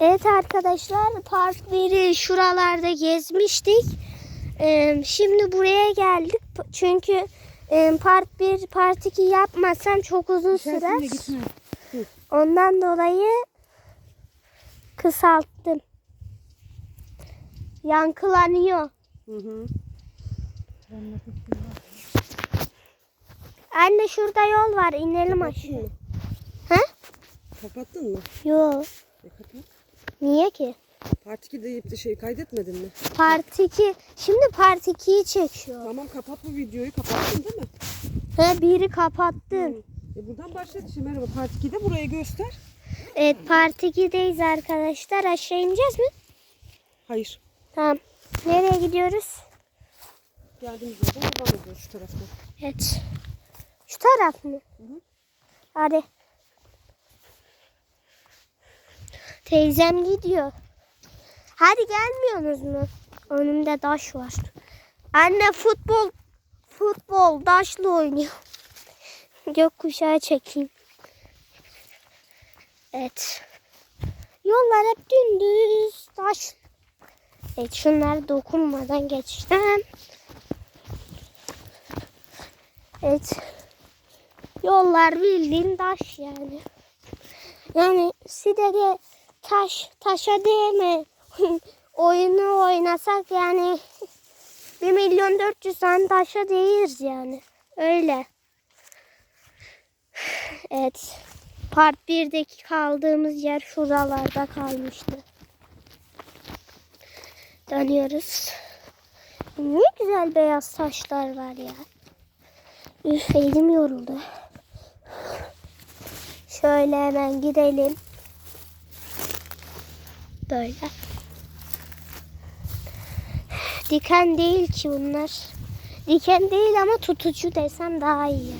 Evet arkadaşlar part 1'i şuralarda gezmiştik. Ee, şimdi buraya geldik. Çünkü e, part 1, part 2 yapmasam çok uzun sürer. Ondan dolayı kısalttım. Yankılanıyor. Hı hı. Anne şurada yol var. inelim aşağı. Kapattın mı? Yok. Niye ki? Part 2'de deyip de şey kaydetmedin mi? Part 2. Şimdi part 2'yi çekiyor. Tamam kapat bu videoyu. Kapattın değil mi? He biri kapattım. E buradan başlat işte merhaba. Part 2'de burayı göster. Evet part 2'deyiz arkadaşlar. Aşağı ineceğiz mi? Hayır. Tamam. Nereye gidiyoruz? Geldiğimiz yerden devam ediyoruz şu taraftan. Evet. Şu taraf mı? hı. Hadi. Teyzem gidiyor. Hadi gelmiyorsunuz mu? Önümde taş var. Anne futbol futbol taşla oynuyor. Gökkuşağı çekeyim. Evet. Yollar hep dümdüz taş. Evet şunları dokunmadan geçeceğim. Evet. Yollar bildiğin taş yani. Yani sidede taş, taşa değme. Oyunu oynasak yani 1 milyon 400 tane taşa değeriz yani. Öyle. Evet. Part 1'deki kaldığımız yer şuralarda kalmıştı. Dönüyoruz. Ne güzel beyaz taşlar var ya. Üf elim yoruldu. Şöyle hemen gidelim. Böyle. Diken değil ki bunlar. Diken değil ama tutucu desem daha iyi.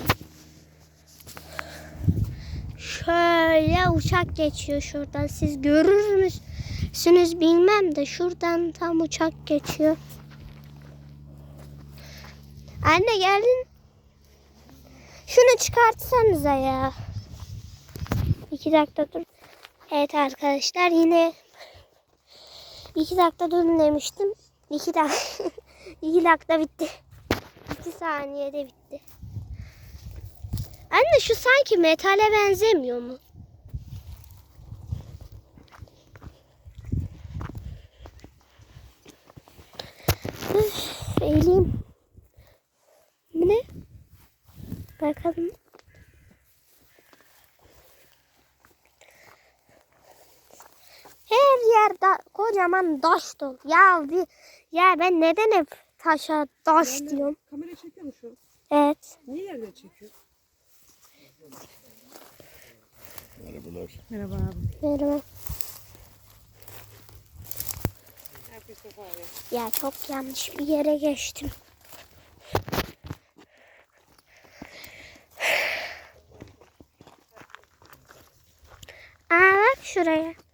Şöyle uçak geçiyor şuradan. Siz görür müsünüz bilmem de şuradan tam uçak geçiyor. Anne geldin. Şunu çıkartsanıza ya. İki dakika dur. Evet arkadaşlar yine iki dakika durun demiştim. İki dakika iki dakika bitti. İki saniyede bitti. Anne şu sanki metale benzemiyor mu? Üf, elim. Ne? Bakalım. Yer da kocaman taş dolu. Ya bir ya ben neden hep taşa taş Yani diyorum? Kamera çekiyor mu şu? Evet. Niye yerden çekiyor? Merhaba abi. Merhaba. Ya çok yanlış bir yere geçtim. Aa bak şuraya.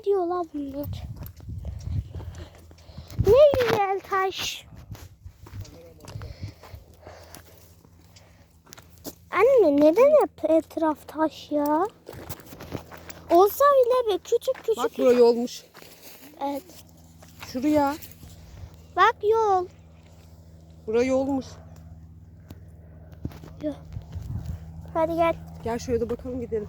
Ne diyor la bunlar? Ne güzel taş. Anne neden hep etraf taş ya? Olsa bile bir küçük küçük. Bak burayı olmuş. Evet. Şuraya. Bak yol. Burayı olmuş. Hadi gel. Gel şöyle de bakalım gidelim.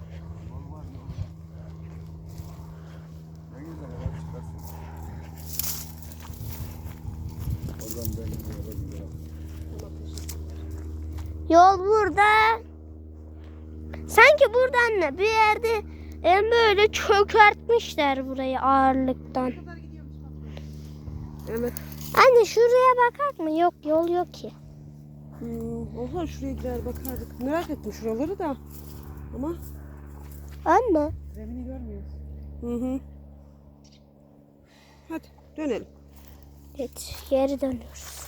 Yol burada. Sanki buradan ne bir yerde en böyle çökertmişler burayı ağırlıktan. Evet. Anne şuraya bakak mı? Yok yol yok ki. Hmm, oha şuraya gider bakardık. Merak ettim şuraları da. Ama Anne. zemini görmüyoruz. Hı hı. Hadi dönelim. Evet geri dönüyoruz.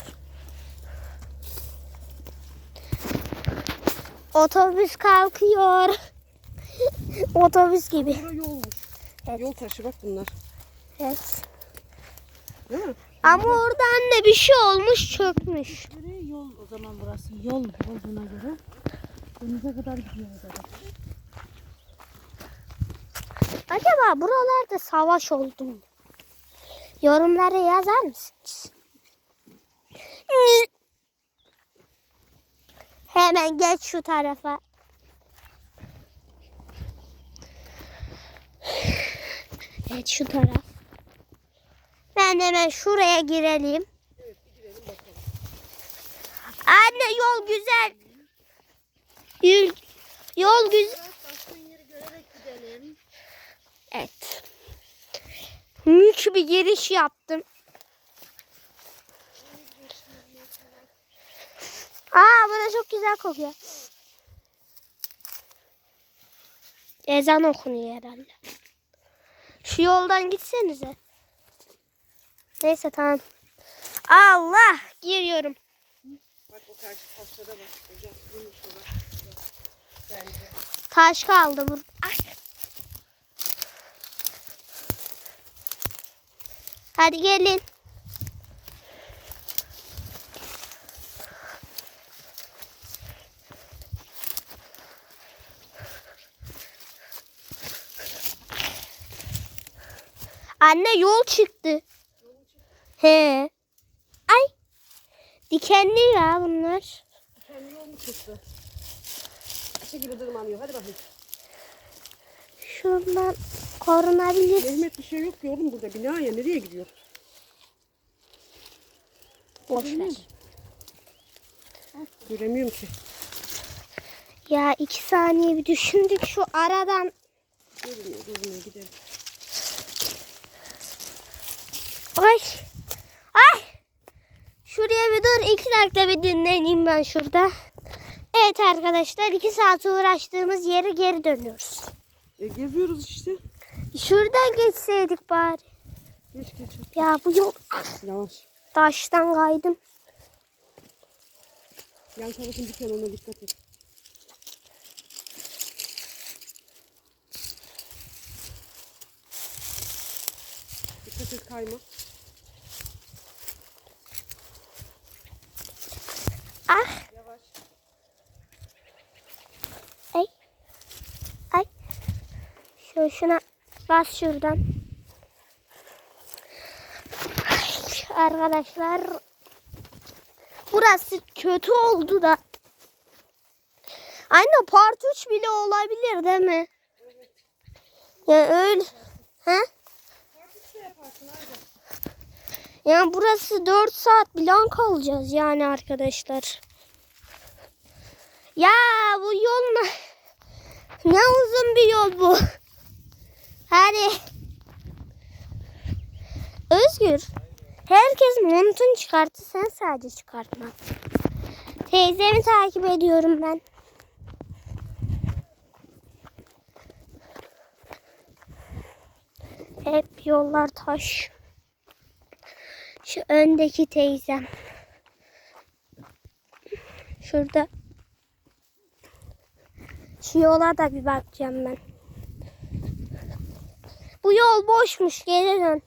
Otobüs kalkıyor. Otobüs gibi. Burayı olmuş. Evet. Yol taşı bak bunlar. Evet. Değil mi? Ama orada anne bir şey olmuş çökmüş. Yol o zaman burası. Yol olduğuna göre denize kadar gidiyor zaten. Acaba buralarda savaş oldu mu? Yorumlara yazar mısınız? Hemen geç şu tarafa. Evet şu taraf. Ben hemen şuraya girelim. Anne yol güzel. Yol, yol güzel. Evet. Mülk bir giriş yaptım. Burada çok güzel kokuyor. Ezan okunuyor herhalde. Şu yoldan gitsenize. Neyse tamam. Allah giriyorum. Bak o karşı taşlara bak. Hocam. Taş kaldı burada. Ay. Hadi gelin. Anne yol çıktı. He. Ay. Dikenli ya bunlar. Kendi yolunu çıktı. Şey gibi tırmanıyor. Hadi bakayım. Şuradan korunabilir. Mehmet bir şey yok ki oğlum burada. Bina ya. Nereye gidiyor? Boş ver. Göremiyorum ki. Ya iki saniye bir düşündük şu aradan. Görünüyor. Görünüyor. Gidelim. Ay. Ay. Şuraya bir dur. iki dakika bir dinleneyim ben şurada. Evet arkadaşlar iki saat uğraştığımız yere geri dönüyoruz. E, geziyoruz işte. Şuradan geçseydik bari. Geç geç. Ya bu yol Yavaş. taştan kaydım. Yan tarafın diken ona dikkat et. Dikkat et kayma. Ah. Yavaş. Ay. Ay. Şöyle şuna bas şuradan. Arkadaşlar burası kötü oldu da. Anne part 3 bile olabilir değil mi? Ya öyle. He? Yani burası 4 saat bilan kalacağız yani arkadaşlar. Ya bu yol ne? Ne uzun bir yol bu. Hadi. Özgür. Herkes montunu çıkarttı. Sen sadece çıkartma. Teyzemi takip ediyorum ben. Hep yollar taş. Şu öndeki teyzem. Şurada şu yola da bir bakacağım ben. Bu yol boşmuş. Geri dön.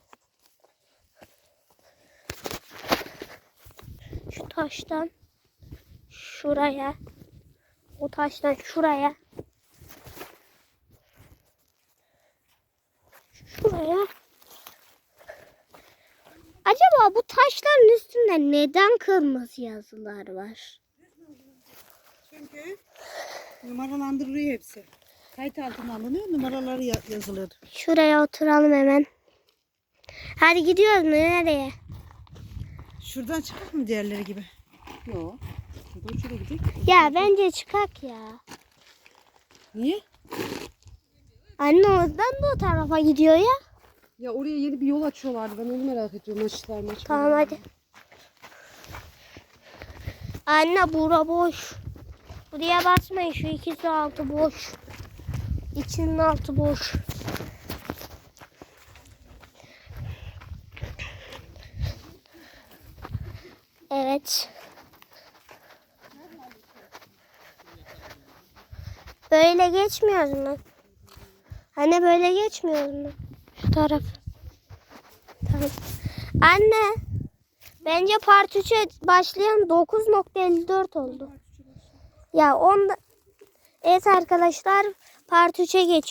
Şu taştan şuraya. O taştan şuraya. Şuraya. Acaba bu taşların üstünde neden kırmızı yazılar var? Çünkü numaralandırılıyor hepsi. Kayıt altına alınıyor, numaraları ya- yazılır. Şuraya oturalım hemen. Hadi gidiyoruz mu? Nereye? Şuradan çıkar mı diğerleri gibi? Yok. Şuradan şuraya gidelim. Ya bence çıkak ya. Niye? Anne oradan da o tarafa gidiyor ya. Ya oraya yeni bir yol açıyorlardı. Ben onu merak ediyorum. Açtılar mı? Tamam hadi. Anne bura boş. Buraya basmayın şu ikisi altı boş. İçinin altı boş. Evet. Böyle geçmiyoruz mu? Anne böyle geçmiyoruz mu? Şu taraf. Tamam. Anne. Bence part 3'e başlayan 9.54 oldu. Ya onda Evet arkadaşlar part 3'e geçiyor.